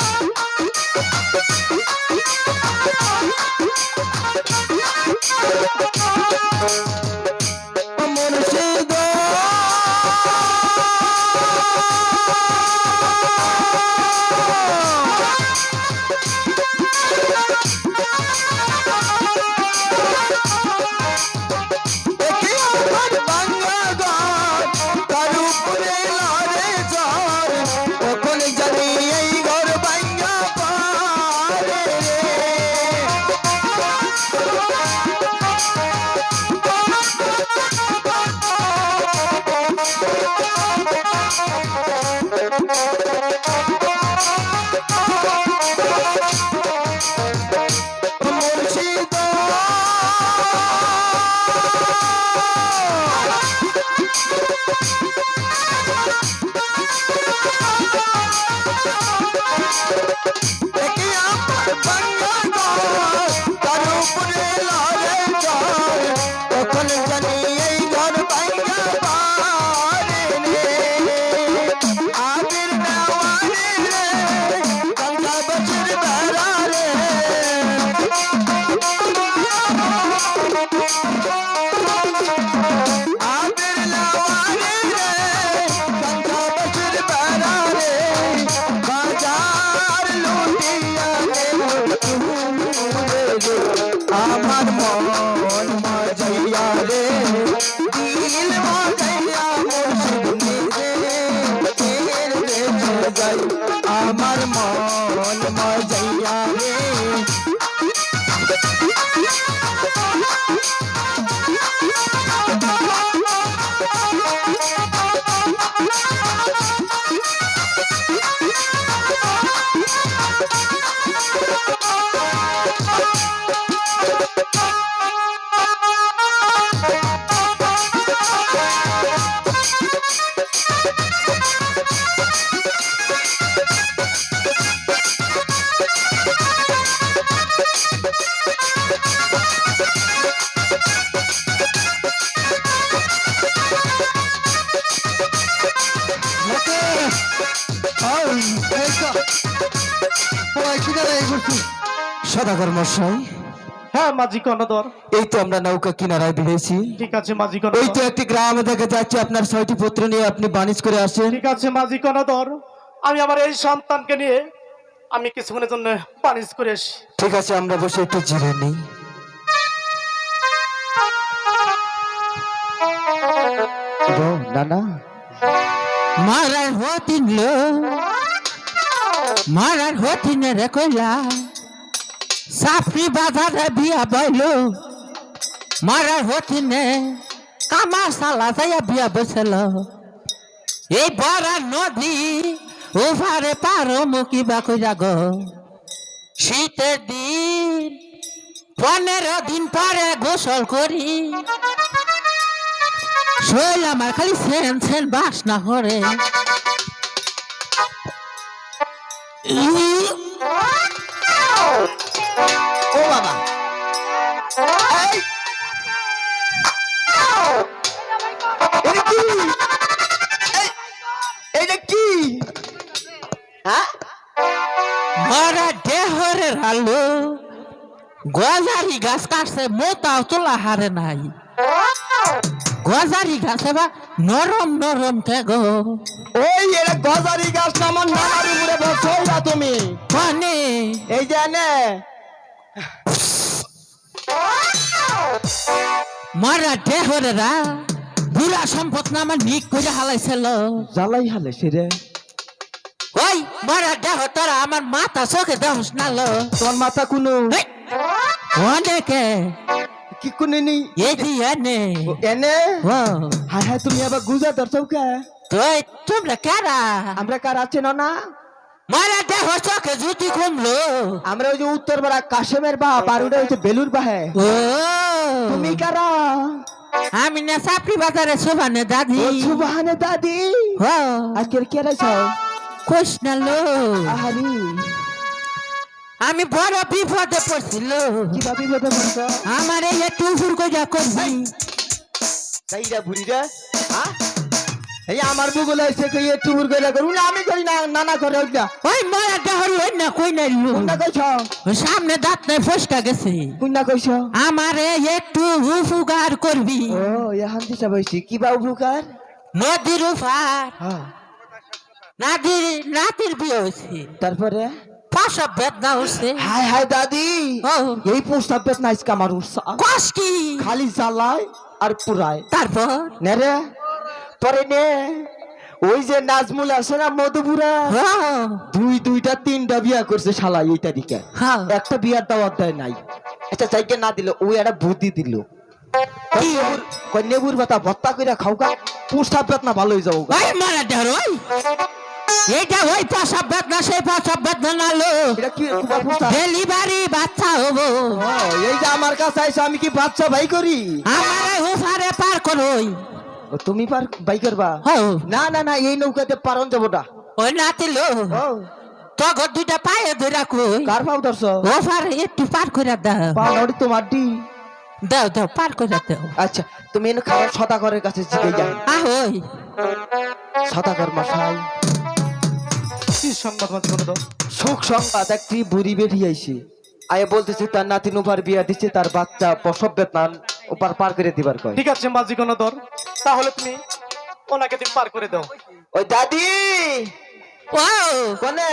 Ah! সদাগর মশাই। হ্যাঁ মাঝি কর্ণধর। এই তো আমরা নৌকা কিনারায় বেরিয়েছি। ঠিক আছে মাঝি ওই তো একটি গ্রামে দেখা যাচ্ছে আপনার ছয়টি পুত্র নিয়ে আপনি বাণিজ্য করে আসেন। ঠিক আছে মাঝি কর্ণধর। আমি আমার এই সন্তানকে নিয়ে আমি কিছুক্ষণের জন্য পানিশ করে আসি। ঠিক আছে আমরা বসে একটু জিরে নিই। নানা মারার হতিন লো মারার হতিন রে কইলা সাফরি বাজারে বিয়া বইলো মারার হতিনে কামা সালা যাইয়া বিয়া বসেল এই বড় নদী ওভারে পারো মুকিবা কইরা গো শীতের দিন পনেরো দিন পরে গোসল করি শৈল আমার খালি সেন সেন বাসনা করে গজারি গাছ কাটছে মোতাও তোলা হারে নাই। গজারি গাছে বা নরম নরম গো ওই এটা গজারি গাছ আমার নানার উপরে বসই না তুমি। মানে এই এনে। মরা দেহরে রা বুড়া সম্পদ না আমার নিক করে হালাইছিল। জ্বালাই হালে সেরে ওই মরা দেহ তোরা আমার মাথা চোখে দেহস না লো। তোর মাথা কোনো অনেকে কি কোনো নেই? এই ও, এনে? ও। হায় হায় তুমি আবার গুজা ধর চৌকা তুই তোমরা কারা? আমরা কার আছে না? মারা দেহ চোখে জুতি কমলো আমরা ওই যে উত্তর পাড়া কাশেমের বা বারুটা ওই যে বেলুর বাহে। ও। তুমি কারা? আমি না চাপড়ি বাজারে শোভানে দাদি। ও সুবাহানে দাদি? আজকের কে রাইছ কোশ না লো আহারি। আমি বড় বিপদে পড়ছিল। আমার এই একটু ভুল কইরা করবি। সাইরা বুড়ি রে হ্যাঁ এই আমার বুগুলো এসে কই একটু বুড় কইরা করুন আমি করি না নানা করে ওইটা ওই মারা দেহর কই নাই লু। কোনটা কইছ? সামনে দাঁত নাই ফসকা গেছে। কোনটা কইছ? আমারে একটু উপকার করবি। ও এখন দিশা বইছি কি বা উপকার? নদীর উপার হ্যাঁ। নাদির নাতির বিয়ে হয়েছে তারপরে? প্রসব বেদনা হচ্ছে। হাই হাই দাদি ও। এই প্রস্তাব বেশ নাইস কামার উৎসাহ কস কি? খালি জ্বালায় আর পুরায় তারপর? নে পরে নে। ওই যে নাজমুল আছে না মধুপুরা? দুই দুইটা তিনটা বিয়া করছে শালা এই তারিখে। একটা বিয়ার দাওয়াত দেয় নাই। আচ্ছা চাইকে না দিল ওই একটা বুদ্ধি দিল। কন্যাবুর বাতা ভত্তা করে খাওকা প্রস্তাব বেতনা ভালো হয়ে যাব ওই মারা দেহ ওই ওই প্রসব বেদনা সেই প্রসব বেদনা এটা কুবা প্রস্তাব ডেলিভারি বাচ্চা হব। ও, এই যে আমার কাছে আইসো আমি কি বাচ্চা ভাই করি? আমারে উফারে পার করোই। ও, তুমি পার বাই করবা? না না না এই নৌকাতে পারন যাব না ওই নাতিলো ও। তখন দুইটা পায়ে ধরে কই কার পাও ধরছ? ওফার একটু পার করে দাও। পা নড়ি তোমার ডি। দাও দাও পার করে দাও। আচ্ছা তুমি এনে খাবার সদাগরের কাছে জিগে যাও। আহই। সদাগর মশাই। কি সংবাদ মাঝি কর্ণধর সুখ সংবাদ একটি বুড়ি বেরিয়ে আইছে। আয়ে বলতেছে তার নাতিন উপার বিয়া দিচ্ছে তার বাচ্চা প্রসব বেতন উপার পার করে দিবার কয়। ঠিক আছে মাঝি কর্ণধর তাহলে তুমি ওনাকে তুমি পার করে দাও। ওই দাদি! ও কোনে?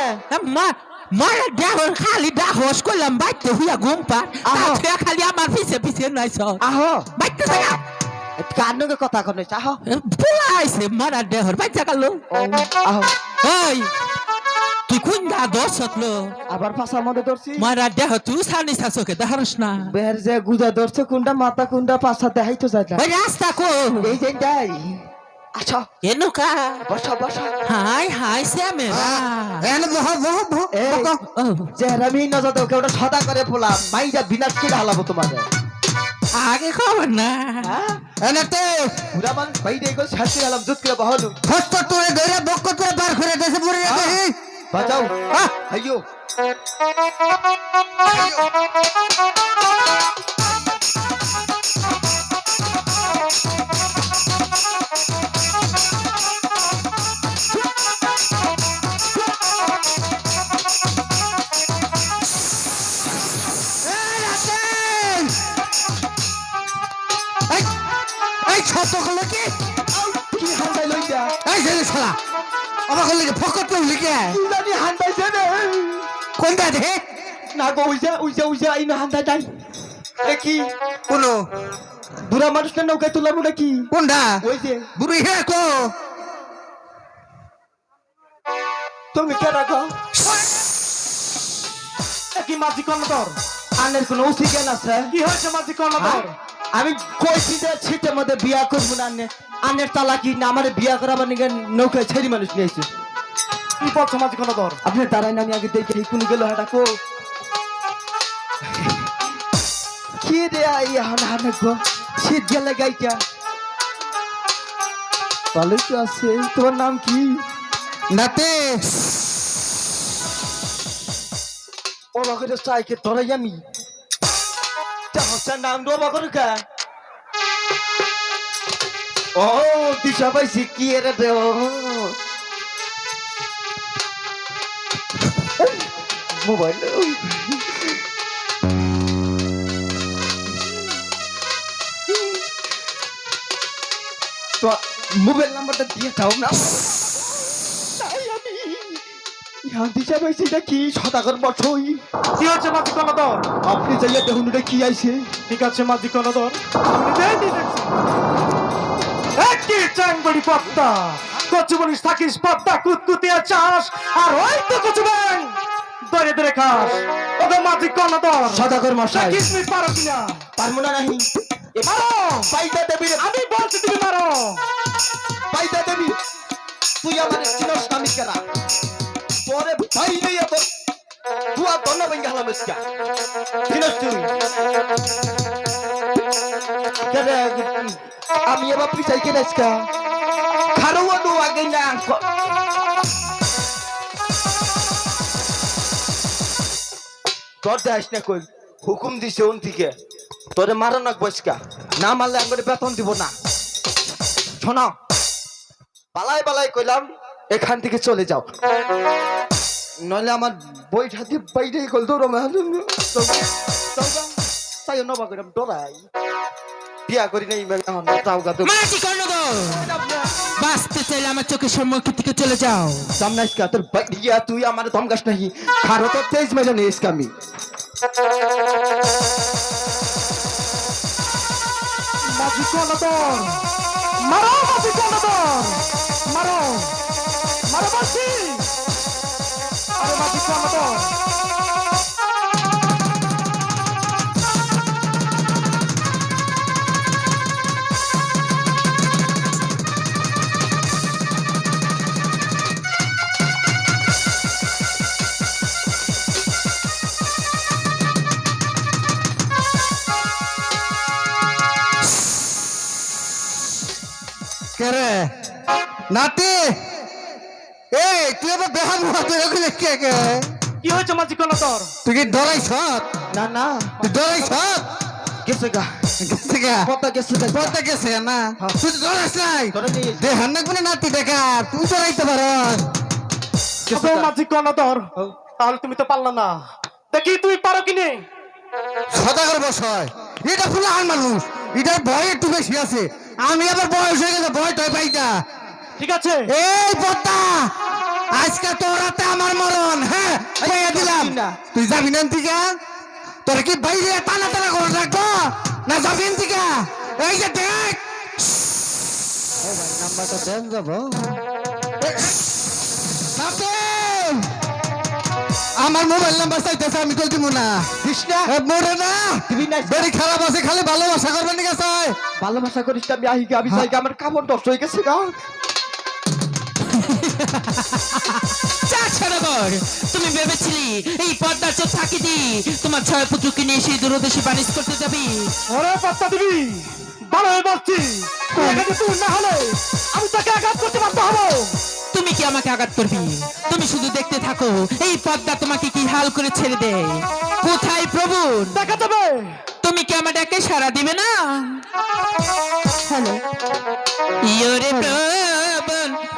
মা মারা দেহর খালি ডাহস করলাম বাইতে হুইয়া ঘুম পার আহো। খালি আমার পিছে পিছে নাইছ। আহো। বাইতে থাকা। কানুকে কথা কনে আহো। পোলা আইছে মারা দেহর বাইতে কালো ও, আহো। ওই তুই কোন গা দোষত আবার ফাঁসা মধ্যে ধরছি। মারা দেহ তুই সানি শাসকে দেহরস না। বের যে গুজা ধরছে কোনটা মাথা কোনটা পাশা দেখাই তো না। ওই রাস্তা কো এই যে যাই। আচ্ছা এনুকা? বসা বসা। হাই হাই শ্যামেরা। এনে বহ বহ বহ যে রামি নজর দাও কেউটা সদা করে পোলা মাইজা বিনাশ করে হালাবো তোমাদের আগে খবর না। এনে তো। পুরা মান বাইরে গো শাস্তি হালাম দুধ করে বহলু। ফট তোরে ধরে বক্ক তোরে বার করে দেশে পড়ে হ্যাঁ। বাজাও আইয়ো। এই ছোট কি? কি লইয়া এই যে শালা। আমারগুলো ফকট লো লিখে কি জানি হান্দাইছে রে কোনটা দে না গো উইজা উইজা উইজা আইনো হান্দাই তাই দেখি কোন বুড়া মানুষ না নৌকায় তুলাবো নাকি কোনটা ওই যে বুড়ি হে কো তুমি কে রাখো কি মাঝি কর্ণধর আনের কোনো উচিত জ্ঞান আছে কি হয়েছে মাঝি কর্ণধর আমি কইছি যে শীতের মধ্যে বিয়া করব না আনে আনের তালা কি না? আমার বিয়া করাবার নিগে নৌকায় ছেড়ি মানুষ নিয়ে আইছে। কি বলছো মাঝি কর্ণধর আপনি দাঁড়াই না আমি আগে দেখে কোন গেল হাটা কো কি রে আই হানা হানা গো শীত গেলে গাইটা। ভালোই তো আছে তোমার নাম কি? নাতে ও বাকরে সাইকে ধরাই আমি। তাহসান নাম रो বাকরে কা ও, দিশা কি এর রে, ও। মোবাইল নাম্বারটা দিয়ে দাও না। ইহা দিশা পাইছি এটা কি সদাগর বছই কি হয়েছে মাঝি কর্ণধর আপনি চাইলে দেখুন এটা কি আইছে। ঠিক আছে মাঝি কর্ণধর আমি নিজেই দেখছি একটি। চাংবড়ি পদ্মা কচু বলিস থাকিস পদ্মা কুতকুতিয়া চাষ আর ওই তো কচু ব্যাং ধরে ধরে খাস। ওকে মাঝি কর্ণধর সদাগর মশাই। তুই পারো কিনা? পারব না নাহি। মারো পাইতা দেবী আমি বলছি তুমি মারো পাইতা দেবী তুই আমার চিনস নামি পরে ভাই নেই এত। দন্ন ভেঙ্গে হলাম ইসকা তুই কেরে, আমি এবার পিছাই কেন ইসকা খারোয়া দো আগে না তোর দেশ কই হুকুম দিছে ওন থেকে তোরে মারো না বসকা। না মারলে আমি বেতন দিব না। শোনো। পালাই পালাই কইলাম এখান থেকে চলে যাও। নইলে আমার বইটা দিয়ে বাইরে গল তাই নবা করে ডরাই। বিয়া করি নাই এখন তাও গা মাটি কর্ণধর বাঁচতে চাইলে আমার চোখের সম্মুখ থেকে চলে যাও। সামনাইসকা তোর বাইরে গিয়া তুই আমার ধমকাস নাহি? খারো তো তেজ মেলে নিস কামি মাঝি কর্ণধর মারো মাঝি কর্ণধর মারো মারো মাঝি আরে মাঝি কর্ণধর বেহাল মতো এরকম কে কে? কি হয়েছে মাঝি তোর? তুই কি ডরাইছ না না। তুই ডরাই ডরাইছ গেছে গা। গেছে গা? কত গেছে গা। পড়তে গেছে না। তুই তো ডরাইছ নাই। ধরে নিয়ে দেহান না কোনো নাতি দেখা তুই ডরাইতে পারস। গা। মাঝি কর্ণধর তাহলে তুমি তো পারলা না। দেখি তুমি পারো কি নে নেই সদাগর বসয় এটা ফুল আন মানুষ। এটার ভয় একটু বেশি আছে। আমি আবার বয়স হয়ে গেছে ভয় টয় পাইতা। ঠিক আছে। এই পদ্মা! আজকে তোর হাতে আমার মরণ হ্যাঁ? কইয়া দিলাম। না। তুই যাবি না দিকা তোর কি বাইরে টানা টানা করে রাখব না যাবি দিকা এই যে দেখ! নাম্বারটা দেন যাব। আমার মোবাইল নাম্বার চাইতেছে আমি কই দিব না? দিস না। মোরে না! না বেরি খারাপ আছে খালি ভালোবাসা করবেন আছে ভালোবাসা করিস না, আমি আহি আমি গা, আমার কাপড় নষ্ট হয়ে গেছে গা। তুমি ভেবেছিলি এই পদ্মার চোখ থাকি দি তোমার ছয় পুত্রকে নিয়ে সেই দূরদেশে বাণিজ্য করতে যাবি? ওরে পাত্তা দিবি ভালো হয়ে বলছি তুই না হলে আমি তাকে আঘাত করতে বাধ্য হব। তুমি কি আমাকে আঘাত করবি? তুমি শুধু দেখতে থাকো এই পদ্মা তোমাকে কি হাল করে ছেড়ে দেয়? কোথায় প্রভু? দেখা যাবে। তুমি কি আমার ডাকে সারা দিবে না? হ্যালো। ইয়োরে প্রবণ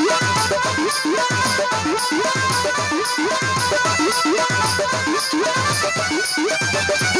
Thank you.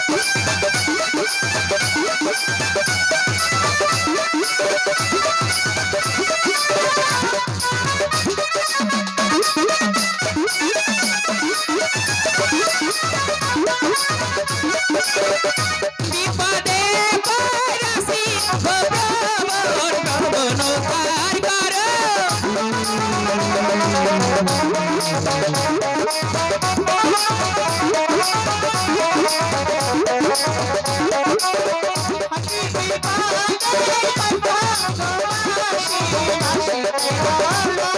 তোমারও না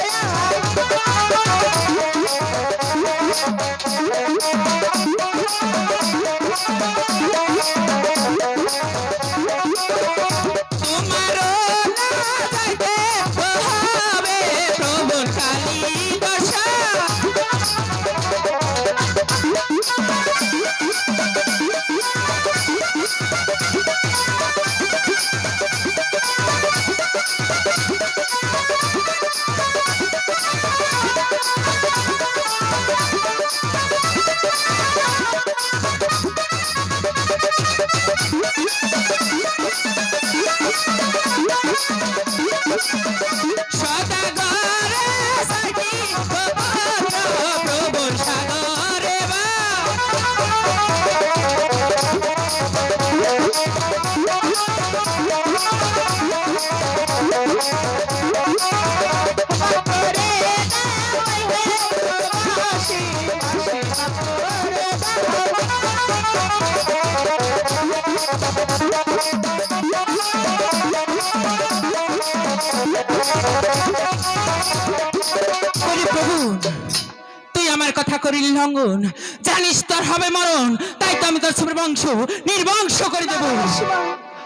করিলি লঙ্ঘন জানিস তোর হবে মরণ তাই তো আমি তোর ছেলের বংশ নির্বংশ করে দেব।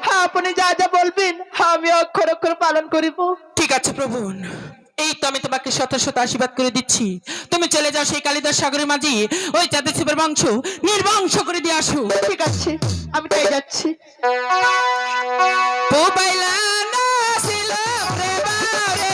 হ্যাঁ আপনি যা যা বলবেন আমি অক্ষর অক্ষর পালন করিব। ঠিক আছে প্রভু এই তো আমি তোমাকে শত শত আশীর্বাদ করে দিচ্ছি। তুমি চলে যাও সেই কালিদাস সাগরের মাঝি ওই চাঁদের ছেলের বংশ নির্বংশ করে দিয়ে আসো। ঠিক আছে আমি তাই যাচ্ছি। ছিল রে বারে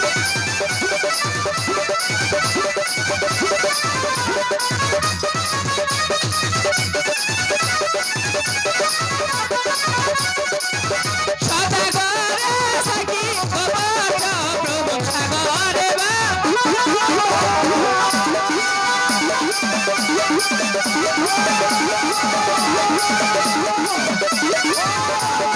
Thank you.